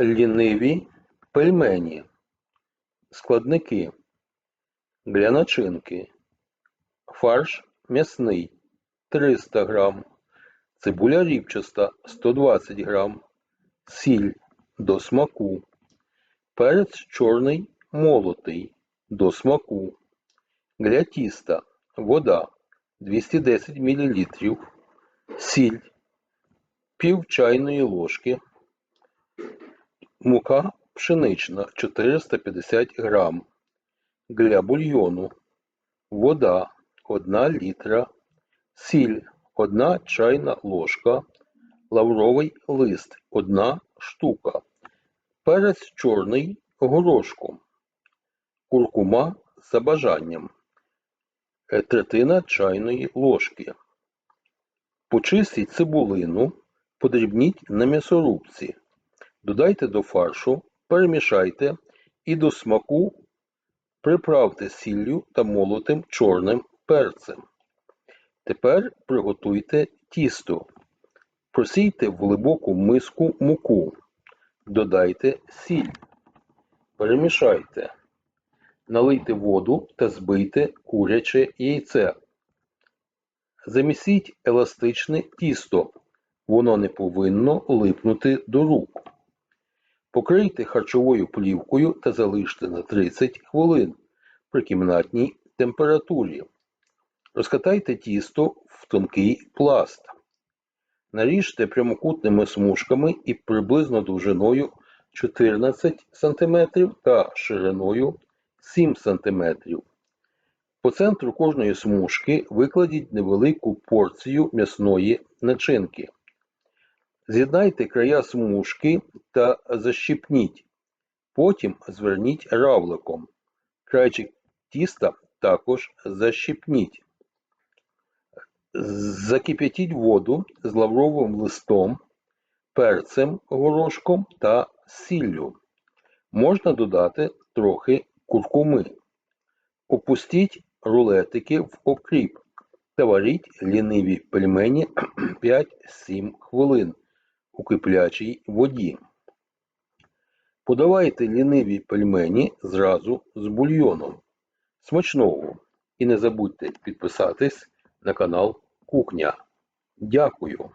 Ліниві пельмені. Складники для начинки. Фарш м'ясний 300 грам. Цибуля ріпчаста 120 грам. Сіль до смаку. Перець чорний молотий до смаку. Для тіста вода 210 мл. Сіль пів чайної ложки. Мука пшенична 450 грам. Для бульйону. Вода 1 літра, сіль 1 чайна ложка, лавровий лист 1 штука, перець чорний горошком, куркума за бажанням, е, третина чайної ложки. Почистіть цибулину, подрібніть на м'ясорубці. Додайте до фаршу, перемішайте і до смаку приправте сіллю та молотим чорним перцем. Тепер приготуйте тісто. Просійте в глибоку миску муку. Додайте сіль. Перемішайте. Налийте воду та збийте куряче яйце. Замісіть еластичне тісто. Воно не повинно липнути до рук. Покрийте харчовою плівкою та залиште на 30 хвилин при кімнатній температурі. Розкатайте тісто в тонкий пласт. Наріжте прямокутними смужками і приблизно довжиною 14 см та шириною 7 см. По центру кожної смужки викладіть невелику порцію м'ясної начинки. З'єднайте края смужки та защіпніть. Потім зверніть равликом. Крайчик тіста також защіпніть. Закип'ятіть воду з лавровим листом, перцем горошком та сіллю. Можна додати трохи куркуми. Опустіть рулетики в окріп та варіть ліниві пельмені 5-7 хвилин у киплячій воді. Подавайте ліниві пельмені зразу з бульйоном. Смачного! І не забудьте підписатись на канал Кухня. Дякую!